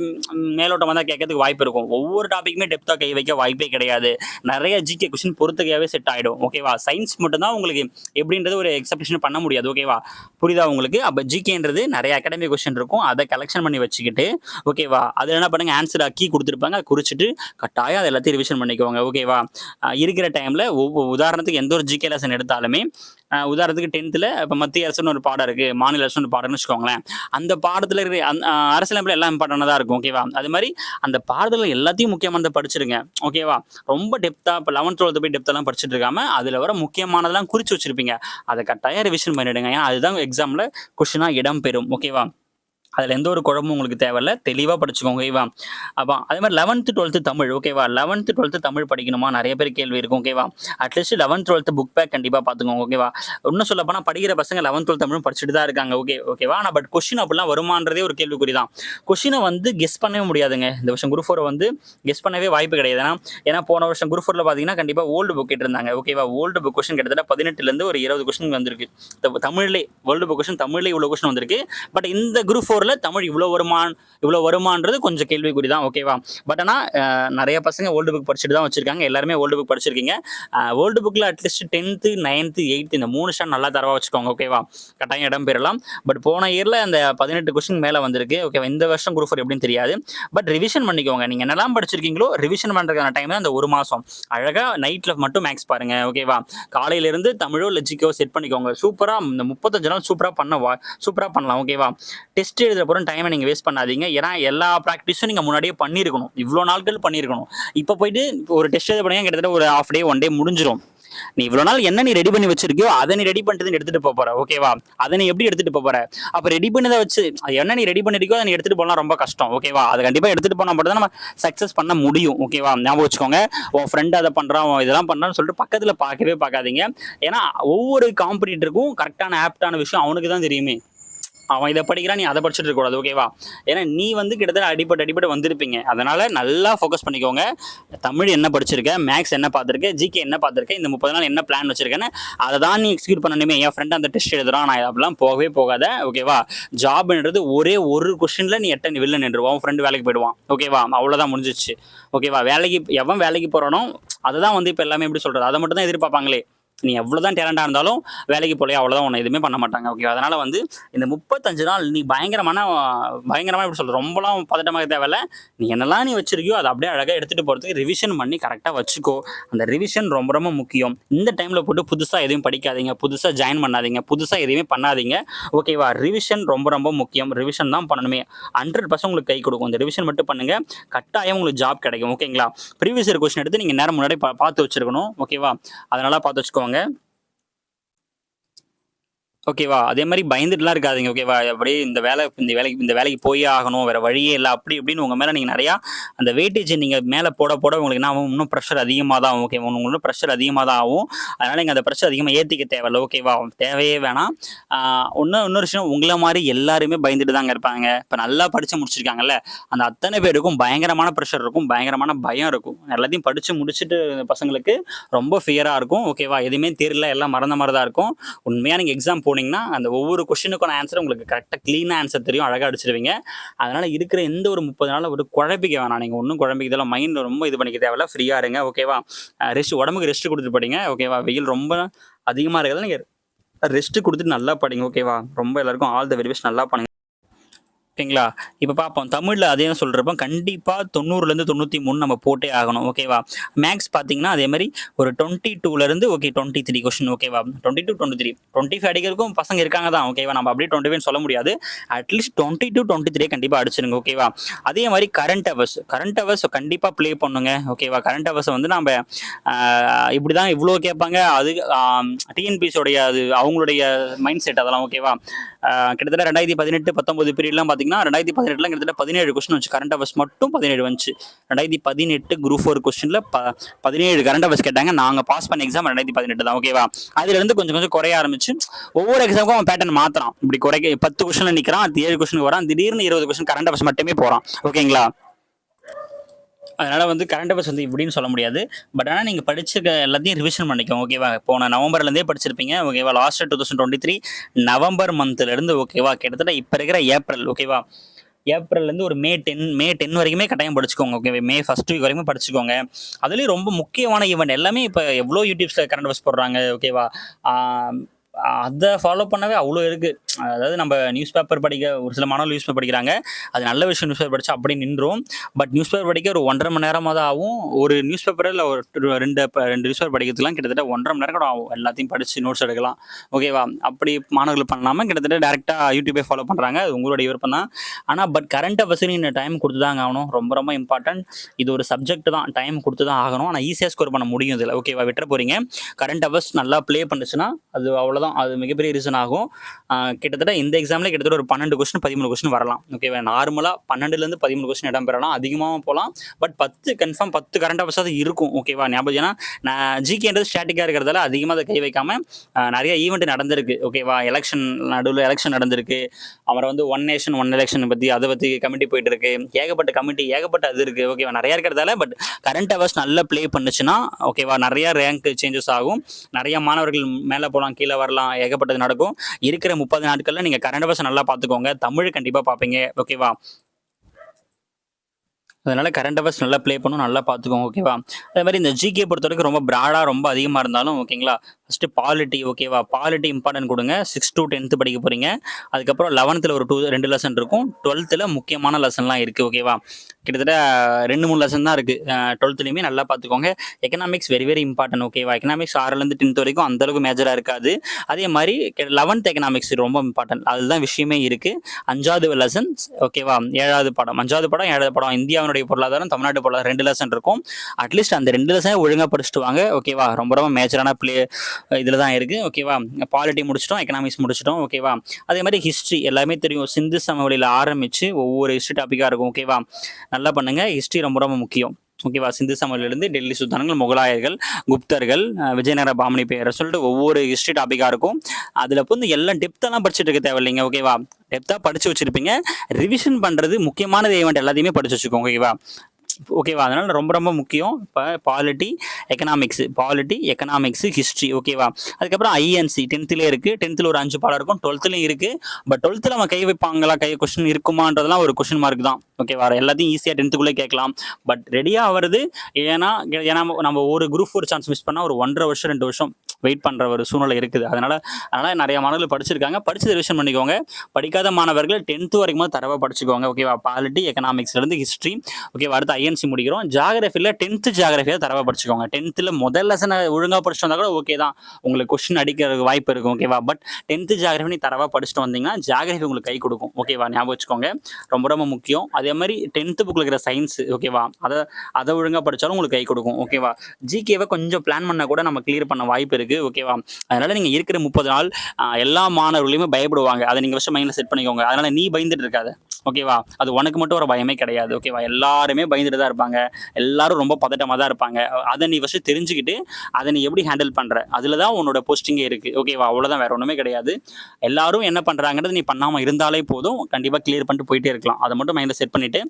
மேலோட்டமாக தான் கேட்கறதுக்கு வாய்ப்பு இருக்கும். ஒவ்வொரு டாப்பிக்குமே டெப்த்தாக கை வைக்க வாய்ப்பே கிடையாது. நிறைய ஜிகே கொஸ்டின் பொறுத்துக்கையாகவே செட் ஆகிடும் ஓகேவா சயின்ஸ் மட்டும்தான் உங்களுக்கு எப்படின்றது ஒரு எக்ஸப்ஷன் பண்ண முடியாது. ஓகேவா புரியுதா உங்களுக்கு? அப்போ ஜிகேன்றது நிறைய அகாடமிக் கொஸ்டின் இருக்கும். அதை கலெக்ஷன் பண்ணி வச்சுக்கிட்டு ஓகேவா அதில் என்ன பண்ணுங்க? ஆன்சர் அக்கி கொடுத்துருப்பாங்க. குறிச்சிட்டு கட்டாயம் அதை எல்லாத்தையும் ரிவிஷன் பண்ணிக்கோங்க. ஓகேவா இருக்கிற டைமில் உதாரணத்துக்கு எந்த ஒரு ஜிகே லெசன் எடுத்தாலுமே உதாரணத்துக்கு டென்த்தில் இப்போ மத்திய அரசுன்னு ஒரு பாடம் இருக்குது மாநில அரசுன்னு ஒரு பாடம்னு வச்சுக்கோங்களேன். அந்த பாடத்தில் இருக்கிற அந்த அரசியலமைப்பில் எல்லாம் இம்பார்ட்டண்டாக தான் இருக்கும் ஓகேவா அது மாதிரி அந்த பாடத்தில் எல்லாத்தையும் முக்கியமானதை படிச்சிருங்க ஓகேவா ரொம்ப டெப்த்தாக இப்போ லெவன்த் டுவெல்த்து போய் டெப்த்தெல்லாம் படிச்சுட்டு இருக்காமல் அதில் வர முக்கியமானதெல்லாம் குறித்து வச்சுருப்பீங்க. அதை கட்டாயம் ரிவிஷன் பண்ணிவிடுங்க ஏன்னா அதுதான் எக்ஸாமில் கொஷினாக இடம் பெறும் ஓகேவா அதில் எந்த ஒரு குழம்பும் உங்களுக்கு தேவையில்ல. தெளிவாக படிச்சுக்கோங்க ஓகேவா அப்போ அதே மாதிரி லெவன்த்து டுவெல்த்து தமிழ் ஓகேவா லெவன்த்து டுவெல்த்து தமிழ் படிக்கணுமா? நிறைய பேர் கேள்வி இருக்கும் ஓகேவா at least eleventh twelfth book back கண்டிப்பாக பார்த்துக்கோங்க ஓகேவா இன்னும் சொல்ல போனால் படிக்கிற பசங்க லெவன்த் டுவெல்த் தமிழும் படிச்சுட்டு தான் இருக்காங்க ஓகே ஓகேவா ஆனால் பட் கொஷின் அப்படிலாம் வருமானதே ஒரு கேள்விக்குறி தான். கொஷினை வந்து கெஸ் பண்ணவே முடியாதுங்க. இந்த வருஷம் குரூப் ஃபோரை வந்து கெஸ் பண்ணவே வாய்ப்பு கிடையாது. ஏன்னா ஏன்னா போன வருஷம் குரூப் ஃபோரில் பார்த்தீங்கன்னா கண்டிப்பாக ஓல்டு புக் கேட்டிருந்தாங்க ஓகேவா ஓல்டு புக் கொஷின் கிட்டத்தட்ட பதினெட்டுலேருந்து ஒரு இருபது கொஷின் வந்திருக்கு. தமிழ்லேயே ஓல்டு புக் கொஷின் தமிழ்லேயே இவ்வளோ கொஷின் வந்திருக்கு. பட் இந்த குரூப் ஃபோர் ஃபோரில் தமிழ் இவ்வளோ வருமான் இவ்வளோ வருமானது கொஞ்சம் கேள்விக்குறி தான் ஓகேவா பட் ஆனால் நிறைய பசங்க ஓல்டு புக் படிச்சுட்டு தான் வச்சுருக்காங்க. எல்லாருமே ஓல்டு புக் படிச்சிருக்கீங்க. ஓல்டு புக்கில் at least tenth ninth eighth இந்த மூணு ஸ்டாண்ட் நல்லா தரவா வச்சுக்கோங்க ஓகேவா கட்டாயம் இடம் பெறலாம். பட் போன இயரில் அந்த பதினெட்டு கொஸ்டின் மேலே வந்திருக்கு ஓகேவா இந்த வருஷம் குரூப் ஃபோர் எப்படின்னு தெரியாது. பட் ரிவிஷன் பண்ணிக்கோங்க. நீங்கள் என்னெல்லாம் படிச்சிருக்கீங்களோ ரிவிஷன் பண்ணுறதுக்கான டைம் தான் அந்த ஒரு மாதம் அழகாக நைட்டில் மட்டும் மேக்ஸ் பாருங்க ஓகேவா காலையிலேருந்து தமிழோ லெஜிக்கோ செட் பண்ணிக்கோங்க. சூப்பராக இந்த முப்பத்தஞ்சு நாள் சூப்பராக பண்ண வா சூப்பராக பண்ணலாம் ஓகேவா டெஸ்ட் எழுதுற போகிற டைமை நீங்கள் வேஸ்ட் பண்ணாதீங்க. ஏன்னா எல்லா ப்ராக்டிஸும் நீங்கள் முன்னாடியே பண்ணியிருக்கணும். இவ்வளோ நாட்கள் பண்ணியிருக்கணும். இப்போ போயிட்டு ஒரு டெஸ்ட் எழுத போனீங்க கிட்டத்தட்ட ஒரு ஹாஃப் டே ஒன் டே முடிஞ்சிடும் நீ இவ்வளோ நாள் என்ன நீ ரெடி பண்ணி வச்சிருக்கியோ அதை நீ ரெடி பண்ணிட்டு எடுத்துட்டு போப் போற. ஓகேவா அதை நீ எப்படி எடுத்துட்டு போகிற போற? அப்போ ரெடி பண்ணதை வச்சு அது என்ன நீ ரெடி பண்ணிருக்கியோ அதை நீ எடுத்துட்டு போனா ரொம்ப கஷ்டம். ஓகேவா அதை கண்டிப்பாக எடுத்துட்டு போனால் மட்டும் தான் நம்ம சக்ஸஸ் பண்ண முடியும். ஓகேவா ஞாபகம் வச்சுக்கோங்க. உன் ஃப்ரெண்ட் அதை பண்ணுறான் அவன் இதெல்லாம் பண்ணுறான்னு சொல்லிட்டு பக்கத்தில் பார்க்கவே பார்க்காதீங்க. ஏன்னா ஒவ்வொரு காம்படிட்டருக்கும் கரெக்டான ஆப்டான விஷயம் அவனுக்கு தான் தெரியுமே. அவன் இதை படிக்கிறான் நீ அதை படிச்சுட்டு இருக்கக்கூடாது ஓகேவா ஏன்னா நீ வந்து கிட்டத்தட்ட அடிப்பட்டு அடிப்பட்டு வந்திருப்பீங்க. அதனால நல்லா ஃபோக்கஸ் பண்ணிக்கோங்க. தமிழ் என்ன படிச்சிருக்க மேக்ஸ் என்ன பார்த்துருக்க ஜிகே என்ன பார்த்துருக்க இந்த முப்பது நாள் என்ன பிளான் வச்சிருக்கேன்னு அதை தான் நீ எக்ஸிக்யூட் பண்ணணுமே. என் ஃப்ரெண்ட் அந்த டெஸ்ட் எழுதுறான் நான் அப்படிலாம் போகவே போகாத ஓகேவா ஜாப்ன்றது ஒரே ஒரு கொஷினில் நீ எட்டன் வெளில நின்றுவான் உன் ஃப்ரெண்டு வேலைக்கு போயிடுவான் ஓகேவா அவ்வளோதான் முடிஞ்சிச்சு ஓகேவா வேலைக்கு எவன் வேலைக்கு போகிறானோ அதை தான் வந்து இப்போ எல்லாமே எப்படி சொல்கிறது அதை மட்டும் தான் எதிர்பார்ப்பாங்களே. நீ எவ்வளோதான் டேலண்டாக இருந்தாலும் வேலைக்கு போலையா அவ்வளோதான் உன்னை எதுவுமே பண்ண மாட்டாங்க ஓகே அதனால் வந்து இந்த முப்பத்தஞ்சு நாள் நீ பயங்கரமான பயங்கரமாக எப்படி சொல்கிற ரொம்பலாம் பதட்டமாக தேவையில்ல. நீ என்னெல்லாம் நீ வச்சிருக்கியோ அதை அப்படியே அழகாக எடுத்துகிட்டு போகிறதுக்கு ரிவிஷன் பண்ணி கரெக்டாக வச்சுக்கோ. அந்த ரிவிஷன் ரொம்ப ரொம்ப முக்கியம். இந்த டைமில் போட்டு புதுசாக எதுவும் படிக்காதீங்க புதுசாக ஜாயின் பண்ணாதீங்க புதுசாக எதுவுமே பண்ணாதீங்க. ஓகேவா ரிவிஷன் ரொம்ப ரொம்ப முக்கியம். ரிவிஷன் தான் பண்ணணுமே. ஹண்ட்ரட் பர்சன்ட் உங்களுக்கு கை கொடுக்கும். இந்த ரிவிஷன் மட்டும் பண்ணுங்கள் கட்டாயம் உங்களுக்கு ஜாப் கிடைக்கும். ஓகேங்களா ப்ரீவியஸ் இயர் கொஸ்டின் எடுத்து நீங்கள் நேரம் முன்னாடி பார்த்து வச்சிருக்கணும். ஓகேவா அதனால் பார்த்து வச்சுக்கோங்க. பண்ணுவாங்க ஓகேவா அதே மாதிரி பயந்துட்டுலாம் இருக்காதீங்க. ஓகேவா அப்படியே இந்த வேலை இந்த வேலைக்கு இந்த வேலைக்கு போயே ஆகணும். வேற வழியே இல்லை. அப்படி இப்படின்னு உங்க மேலே நீங்கள் நிறையா அந்த வெயிட்டேஜ் நீங்கள் மேலே போட போட உங்களுக்கு என்ன ஆகும்? இன்னும் ப்ரெஷர் அதிகமாக தான் ஆகும். ஓகே உங்களுக்கு ப்ரெஷர் அதிகமாக தான் ஆகும். அதனால நீங்கள் அந்த ப்ரெஷர் அதிகமாக ஏற்றிக்க தேவையில்ல. ஓகேவா தேவையே வேணாம். இன்னும் இன்னொரு விஷயம் உங்களை மாதிரி எல்லாருமே பயந்துட்டு தாங்க இருப்பாங்க. இப்போ நல்லா படித்து முடிச்சிருக்காங்கல்ல. அந்த அத்தனை பேருக்கும் பயங்கரமான ப்ரெஷர் இருக்கும். பயங்கரமான பயம் இருக்கும். எல்லாத்தையும் படித்து முடிச்சுட்டு பசங்களுக்கு ரொம்ப ஃபியராக இருக்கும். ஓகேவா எதுவுமே தெரியல. எல்லாம் மறந்த மாதிரி தான் இருக்கும் உண்மையாக நீங்கள் எக்ஸாம் போனீங்கன்னா அந்த ஒவ்வொரு கொஷினுக்கான ஆன்சர் உங்களுக்கு கரெக்டாக க்ளீனாக ஆன்சர் தெரியும் அழகாக அடிச்சிருவீங்க. அதனால் இருக்கிற எந்த ஒரு முப்பது நாளில் ஒரு குழப்பிக்க வேணாம். நீங்கள் ஒன்றும் குழம்பிக்கிறதுல மைண்ட் ரொம்ப இது பண்ணிக்க தேவையில்ல. ஃப்ரீயாக இருங்க ஓகேவா ரெஸ்ட் உடம்புக்கு ரெஸ்ட் கொடுத்துட்டு படிங்க ஓகேவா வெயில் ரொம்ப அதிகமாக இருக்கிறது நீங்கள் ரெஸ்ட் கொடுத்துட்டு நல்லா படிங்க ஓகேவா ரொம்ப எல்லாருக்கும் ஆல் த வெரி பெஸ்ட் நல்லா பண்ணுங்க ஓகேங்களா? இப்போ பார்ப்போம் தமிழில் அதே தான் சொல்கிறப்போ கண்டிப்பாக தொண்ணூறுலேருந்து தொண்ணூற்றி மூணு நம்ம போட்டே ஆகணும். ஓகேவா? மேக்ஸ் பார்த்தீங்கன்னா அதே மாதிரி ஒரு டுவெண்ட்டி டூலேருந்து ஓகே டுவெண்ட்டி த்ரீ கொஸ்டின் ஓகேவா? Twenty two twenty three twenty five அடிக்கிறதுக்கும் பசங்க இருக்காங்க தான் ஓகேவா? நம்ம அப்படியே டுவெண்ட்டி ஃபைவ் சொல்ல முடியாது. At least twenty two twenty three கண்டிப்பாக அடிச்சிருங்க ஓகேவா? அதே மாதிரி கரண்ட் அவர்ஸ் கரண்ட் அவர்ஸ் கண்டிப்பாக ப்ளே பண்ணுங்க ஓகேவா? கரண்ட் அவர்ஸ் வந்து நம்ம இப்படி தான் இவ்வளோ கேட்பாங்க. அது டிஎன்பிசியோடைய அது அவங்களுடைய மைண்ட் செட் அதெல்லாம் ஓகேவா? கிட்டத்தட்ட ரெண்டாயிரத்தி பதினெட்டு பத்தொன்பது பீரியட்லாம் பார்த்தீங்கன்னா ரெண்டாயிரத்தி பதினெட்டுலாம் கிட்டத்தட்ட பதினேழு கொஸ்டின் வச்சு கரண்ட் அவர்ஸ் மட்டும் பதினேழு வந்துச்சு. ரெண்டாயிரத்தி பதினெட்டு குரூப் ஃபோர் கொஸ்டினில் ப பதினேழு கரண்ட் அவர்ஸ் கேட்டாங்க. நாங்கள் பாஸ் பண்ண எக்ஸாம் ரெண்டாயிரத்தி பதினெட்டு தான் ஓகேவா அதுலேருந்து கொஞ்சம் கொஞ்சம் குறைய ஆரம்பிச்சு ஒவ்வொரு எக்ஸாமுக்கும் அவன் பேட்டர்ன் மாத்துறான். இப்படி குறைக்க பத்து கொஸ்டினில் நிற்கிறான் ஏழு கொஸ்டின் வரான். திடீர்னு இருபது கொஸ்டின் கரண்ட் அவர்ஸ் மட்டுமே போகிறான் ஓகேங்களா அதனால் வந்து கரண்ட் அஃபேர்ஸ் வந்து இப்படின்னு சொல்ல முடியாது. பட் ஆனால் நீங்கள் படிச்சிருக்க எல்லாத்தையும் ரிவிஷன் பண்ணிக்கோங்க ஓகேவா போன நவம்பர்லேருந்தே படிச்சிருப்பீங்க ஓகேவா last two thousand twenty three November மந்த்லேருந்து ஓகேவா கிட்டத்தட்ட இப்போ இருக்கிற ஏப்ரல் ஓகேவா ஏப்ரல்லேருந்து ஒரு மே டென் மே டென் வரைக்குமே கட்டாயம் படிச்சுக்கோங்க ஓகே மே ஃபர்ஸ்ட் வீக் வரைக்கும் படிச்சுக்கோங்க. அதுலேயும் ரொம்ப முக்கியமான ஈவெண்ட் எல்லாமே இப்போ எவ்வளோ யூடியூப்ஸில் கரண்ட் அஃபேர்ஸ் போடுறாங்க ஓகேவா அதை ஃபாலோ பண்ணவே அவ்வளோ இருக்குது அதாவது நம்ம நியூஸ் பேப்பர் படிக்க ஒரு சில மாணவர்கள் நியூஸ் பேப்பர் படிக்கிறாங்க. அது நல்ல விஷயம் நியூஸ் பேப்பர் படிச்சா அப்படி நின்றோம். பட் நியூஸ் பேப்பர் படிக்க ஒரு ஒன்றரை மணி நேரமாக தான் ஆகும். ஒரு நியூஸ் பேப்பர் இல்லை ஒரு ரெண்டு ரெண்டு நியூஸ் பேப்பர் படிக்கிறதுலாம் கிட்டத்தட்ட ஒன்றரை மணி நேரம் கூட ஆகும். எல்லாத்தையும் படித்து நோட்ஸ் எடுக்கலாம். ஓகேவா அப்படி மாணவர்கள் பண்ணாமல் கிட்டத்தட்ட டேரெக்டாக யூடியூபே ஃபாலோ பண்ணுறாங்க அது உங்களுடைய விருப்பம் தான். ஆனால் பட் கரண்ட் அஃபேர்ஸுக்கு இந்த டைம் கொடுத்து தாங்க ஆகணும். ரொம்ப ரொம்ப இம்பார்ட்டன்ட் இது ஒரு சப்ஜெக்ட் தான். டைம் கொடுத்து தான் ஆகணும். ஆனால் ஈஸியாக ஸ்கோர் பண்ண முடியும் இதில். ஓகேவா விட்டுற போகிறீங்க கரண்ட் அவர்ஸ் நல்லா ப்ளே பண்ணுச்சுன்னா அது அவ்வளோதான் அது மிகப்பெரிய ரீசன் ஆகும். கிட்டத்தட்ட இந்த எக்ஸாம்ல கிட்டத்தட்ட ஒரு பன்னெண்டு கொஸ்டின் பதிமூணு கொஸ்டின் வரலாம். ஓகேவா நார்மலாக பன்னெண்டுலேருந்து பதிமூணு கொஸ்டின் இடம் பெறலாம். அதிகமாகவும் போகலாம் பட் பத்து கன்ஃபார்ம் பத்து கரண்ட் அவர்ஸ் இருக்கும். ஓகேவா ஞாபகம் ஏன்னா நான் ஜிகேன்றது ஸ்டாட்டிக்காக இருக்கிறதால அதிகமாக அதை கை வைக்காம நிறைய ஈவெண்ட் நடந்திருக்கு. ஓகேவா எலெக்ஷன் நடுவில் எலெக்ஷன் நடந்திருக்கு. அப்புறம் வந்து ஒன் நேஷன் ஒன் எலெக்ஷன் பற்றி அதை பற்றி கமிட்டி போயிட்டு இருக்கு ஏகப்பட்ட கமிட்டி ஏகப்பட்ட அது இருக்குது ஓகேவா நிறையா இருக்கிறதால பட் கரண்ட் அவர்ஸ் நல்லா ப்ளே பண்ணுச்சுன்னா ஓகேவா நிறைய ரேங்க் சேஞ்சஸ் ஆகும். நிறைய மாணவர்கள் மேலே போகலாம் கீழே வரலாம். ஏகப்பட்டது நடக்கும். இருக்கிற முப்பது நாட்களில் நீங்கள் கரண்ட் அஃபேர்ஸ் நல்லா பார்த்துக்கோங்க. தமிழ் கண்டிப்பாக பார்ப்பீங்க. ஓகேவா அதனால கரண்ட் அஃபேர்ஸ் நல்லா ப்ளே பண்ணும். நல்லா பார்த்துக்கோங்க. ஓகேவா அதே மாதிரி இந்த ஜிகே பொறுத்த வரைக்கும் ரொம்ப ப்ராடாக ரொம்ப அதிகமாக இருந்தாலும் ஓகேங்களா ஃபஸ்ட்டு பாலிட்டி ஓகேவா பாலிட்டி இம்பார்ட்டன்ட் கொடுங்க. சிக்ஸ் டு டென்த்து படிக்க போகிறீங்க அதுக்கப்புறம் லெவன்த்தில் ஒரு டூ ரெண்டு லெசன் இருக்கும். டுவெல்த்தில் முக்கியமான லெசன்லாம் இருக்குது ஓகேவா கிட்டத்தட்ட ரெண்டு மூணு லெசன் தான் இருக்குது டுவெல்த்துலேயுமே நல்லா பார்த்துக்கோங்க எக்கனாமிக்ஸ் வெரி வெரி இம்பார்ட்டன்ட் ஓகேவா எக்கனாமிக்ஸ் ஆறுலேருந்து டென்த் வரைக்கும் அந்தளவுக்கு மேஜராக இருக்காது. அதே மாதிரி லெவன்த் எக்கனாமிக்ஸ் ரொம்ப இம்பார்ட்டன்ட் அதுதான் விஷயமே இருக்குது அஞ்சாவது லெசன்ஸ் ஓகேவா ஏழாவது படம். அஞ்சாவது படம் ஏழாவது படம். இந்தியாவினுடைய பொருளாதாரம் தமிழ்நாட்டு பொருளாதாரம் ரெண்டு லெசன் இருக்கும். அட்லீஸ்ட் அந்த ரெண்டு லெசன் ஒழுங்காக படிச்சுட்டு வாங்க ஓகேவா ரொம்ப ரொம்ப மேஜரான ப்ளே இதில் தான் இருக்குது ஓகேவா பாலிட்டி முடிச்சிட்டோம் எக்கனாமிக்ஸ் முடிச்சிட்டோம். ஓகேவா அதே மாதிரி ஹிஸ்ட்ரி எல்லாமே தெரியும். சிந்து சமவெளியில் ஆரம்பித்து ஒவ்வொரு ஹிஸ்ட்ரி டாப்பிக்காக இருக்கும். ஓகேவா நல்லா பண்ணுங்கள் ஹிஸ்ட்ரி ரொம்ப ரொம்ப முக்கியம். ஓகேவா சிந்து சமவெளியிலிருந்து டெல்லி சுல்தான்கள் முகலாயர்கள் குப்தர்கள் விஜயநகர பாமணி பெயரை சொல்லிட்டு ஒவ்வொரு ஹிஸ்ட்ரி டாப்பிக்காக இருக்கும். அதில் வந்து எல்லாம் டெப்த்தெல்லாம் படிச்சுட்டு இருக்க தேவையில்லைங்க. ஓகேவா டெப்த்தாக படித்து வச்சுருப்பீங்க. ரிவிஷன் பண்ணுறது முக்கியமானது ஈவெண்ட் எல்லாத்தையுமே படித்து வச்சுக்கோங்க. ஓகேவா ஓகேவா அதனால ரொம்ப ரொம்ப முக்கியம். இப்போ polity economics polity economics history ஓகேவா அதுக்கப்புறம் ஐஎன்சி டென்த்துலேயே இருக்குது டென்த்தில் ஒரு அஞ்சு பாடம் இருக்கும். டுவெல்த்துலையும் இருக்குது பட் டுவெல்த்தில் நம்ம கை வைப்பாங்களா? கை கொஸ்டின் இருக்குமான்றதெல்லாம் ஒரு கொஸ்டின் மார்க் தான். ஓகேவா எல்லாத்தையும் ஈஸியாக டென்த்துக்குள்ளே கேட்கலாம். பட் ரெடியாக வருது ஏன்னா ஏன்னா நம்ம ஒரு குரூப் ஒரு சான்ஸ் மிஸ் பண்ணால் ஒரு ஒன்றரை வருஷம் ரெண்டு வருஷம் வெயிட் பண்ணுற ஒரு சூழ்நிலை இருக்குது. அதனால் அதனால் நிறைய மாணவர்கள் படிச்சிருக்காங்க. படிச்சு ரிவிஷன் பண்ணிக்கோங்க. படிக்காத மாணவர்கள் டென்த்து வரைக்கும் தரவை படிச்சுக்கோங்க. ஓகேவா பாலிட்டி எக்கனாமிக்ஸ்லேருந்து ஹிஸ்ட்ரி ஓகேவா அடுத்து ஐஎன்சி முடிக்கிறோம். ஜாகிரஃபியில் டென்த்து ஜாகிரஃபியை தரவை படிச்சுக்கோங்க. டென்த்தில் முதல் லெசனை ஒழுங்காக படிச்சுட்டு வந்தால் கூட ஓகே தான். உங்களுக்கு கொஸ்டின் அடிக்கிறதுக்கு வாய்ப்பு இருக்கும் ஓகேவா பட் டென்த்து ஜாகிரஃபி நீ தரவாக படிச்சுட்டு வந்தீங்கன்னா ஜாகிரஃபி உங்களுக்கு கை கொடுக்கும் ஓகேவா ஞாபகம் வச்சுக்கோங்க. ரொம்ப ரொம்ப முக்கியம். அதே மாதிரி டென்த்து புக்கில் இருக்கிற சயின்ஸ் ஓகேவா அதை அதை ஒழுங்காக படித்தாலும் உங்களுக்கு கை கொடுக்கும் ஓகேவா ஜிகேவை கொஞ்சம் பிளான் பண்ணால் கூட நம்ம கிளியர் பண்ண வாய்ப்பு இருக்குது ஓகேவா அதனால் நீங்கள் இருக்கிற முப்பது நாள் எல்லா மாணவர்களையுமே பயப்படுவாங்க. அதை நீங்கள் ஃபஸ்ட்டு மைண்டில் செட் பண்ணிக்கோங்க. அதனால் நீ பயந்துட்டு இருக்காது ஓகேவா அது உனக்கு மட்டும் ஒரு பயமே கிடையாது ஓகேவா எல்லாருமே பயந்துட்டு தான் இருப்பாங்க. எல்லாரும் ரொம்ப பதட்டமாக தான் இருப்பாங்க. அதை நீ ஃபஸ்ட்டு தெரிஞ்சுக்கிட்டு அதை நீ எப்படி ஹேண்டில் பண்ணுற அதில் தான் உன்னோட போஸ்டிங்கே இருக்குது ஓகேவா அவ்வளோதான் வேறு ஒன்றுமே கிடையாது. எல்லாரும் என்ன பண்ணுறாங்கிறது நீ பண்ணாமல் இருந்தாலே போதும். கண்டிப்பாக கிளியர் பண்ணிட்டு போயிட்டே இருக்கலாம். அதை மட்டும் மைண்டில் செட் பண்ணிவிட்டு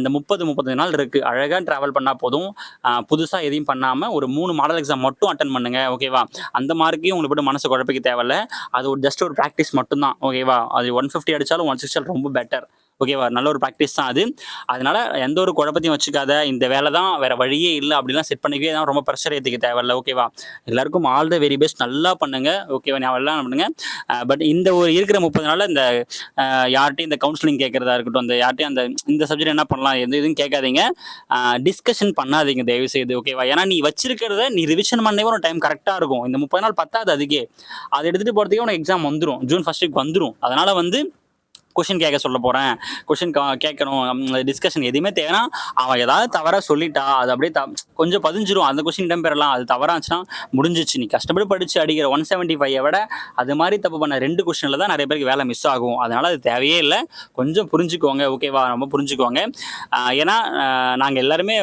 இந்த முப்பது முப்பது நாள் இருக்குது அழகாக ட்ராவல் பண்ணால் போதும். புதுசாக எதையும் பண்ணாமல் ஒரு மூணு மாடல் எக்ஸாம் மட்டும் அட்டன் பண்ணுங்க. ஓகேவா அந்த மார்க்கையும் உங்களுக்கு போட்டு மனசு குழப்பிக்க தேவையில்ல. அது ஒரு ஜஸ்ட் ஒரு ப்ராக்டிஸ் மட்டும்தான். ஓகேவா அது ஒன் ஃபிஃப்டி அடித்தாலும் ஒன் சிக்ஸ்டி ரொம்ப பெட்டர் ஓகேவா நல்ல ஒரு ப்ராக்டிஸ் தான் அது. அதனால எந்த ஒரு குழப்பத்தையும் வச்சுக்காத இந்த வேலை தான் வேற வழியே இல்லை அப்படிலாம் செட் பண்ணிக்கவே தான் ரொம்ப ப்ரெஷர் ஏற்றிக்க தேவையில்ல. ஓகேவா எல்லாருக்கும் ஆல் த வெரி பெஸ்ட் நல்லா பண்ணுங்க. ஓகேவா நான் எல்லாம் பண்ணுங்க. பட் இந்த ஒரு இருக்கிற முப்பது நாளில் இந்த யார்கிட்டையும் இந்த கவுன்சிலிங் கேட்கறதா இருக்கட்டும் அந்த யார்ட்டையும் அந்த இந்த சப்ஜெக்ட் என்ன பண்ணலாம் எந்த இதுவும் கேட்காதீங்க. டிஸ்கஷன் பண்ணாதீங்க தயவு செய்து ஓகேவா ஏன்னா நீ வச்சிருக்கிறத நீ ரிவிஷன் பண்ணவே ஒரு டைம் கரெக்டாக இருக்கும். இந்த முப்பது நாள் பத்தாது அதுக்கே. அதை எடுத்துகிட்டு போகிறதுக்கே உனக்கு எக்ஸாம் வந்துடும் ஜூன் ஃபர்ஸ்ட் வீக் வந்துடும் அதனால் வந்து கொஷின் கேட்க சொல்ல போகிறேன் கொஷின் கேட்கணும். டிஸ்கஷன் எதுவுமே தேவைன்னா அவன் ஏதாவது தவறாக சொல்லிட்டா அது அப்படியே த கொஞ்சம் பதிஞ்சிரும். அந்த கொஷின் இடம் பெறலாம் அது தவறாச்சுன்னா முடிஞ்சிச்சு நீ கஷ்டப்பட்டு படித்து அடிக்கிற ஒன் செவன்ட்டி ஃபைவை விட அது மாதிரி தப்பு பண்ண ரெண்டு கொஷினில் தான் நிறைய பேருக்கு வேலை மிஸ் ஆகும். அதனால் அது தேவையே இல்லை. கொஞ்சம் புரிஞ்சுக்குவாங்க ஓகேவா ரொம்ப புரிஞ்சுக்குவாங்க ஏன்னா நாங்கள் எல்லாருமே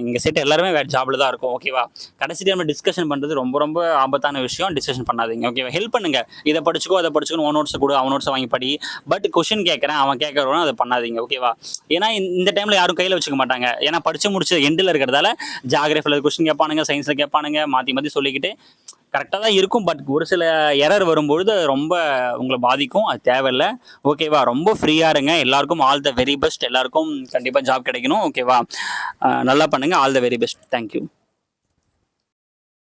எங்கள் செட் எல்லாருமே வேறு ஜாபில் தான் இருக்கோம். ஓகேவா கடைசி டைம் டிஸ்கஷன் பண்ணுறது ரொம்ப ரொம்ப ஆபத்தான விஷயம். டிஸ்கஷன் பண்ணாதீங்க. ஓகேவா ஹெல்ப் பண்ணுங்க. இதை படிச்சுக்கோ அதை படிச்சுக்கோ உன் நோட்ஸை கொடு அவன் நோட்ஸை வாங்கி படி. பட் கொஷின் கேட்குறேன் அவன் கேட்கறவனும் அதை பண்ணாதீங்க ஓகேவா ஏன்னா இந்த- டைமில் யாரும் கையில் வச்சுக்க மாட்டாங்க. ஏன்னா படிச்சு முடிச்சு எண்டில் இருக்கிறதால ஜாகிரஃபியில் கொஷின் கேட்பானுங்க சயின்ஸில் கேட்பானுங்க மாற்றி மாற்றி சொல்லிக்கிட்டு கரெக்டாக தான் இருக்கும். பட் ஒரு சில எரர் வரும்பொழுது அது ரொம்ப உங்களை பாதிக்கும். அது தேவையில்லை. ஓகேவா ரொம்ப ஃப்ரீயாக இருங்க. எல்லாருக்கும் ஆல் த வெரி பெஸ்ட் எல்லாருக்கும் கண்டிப்பாக ஜாப் கிடைக்கணும். ஓகேவா நல்லா பண்ணுங்கள் all the very best thank you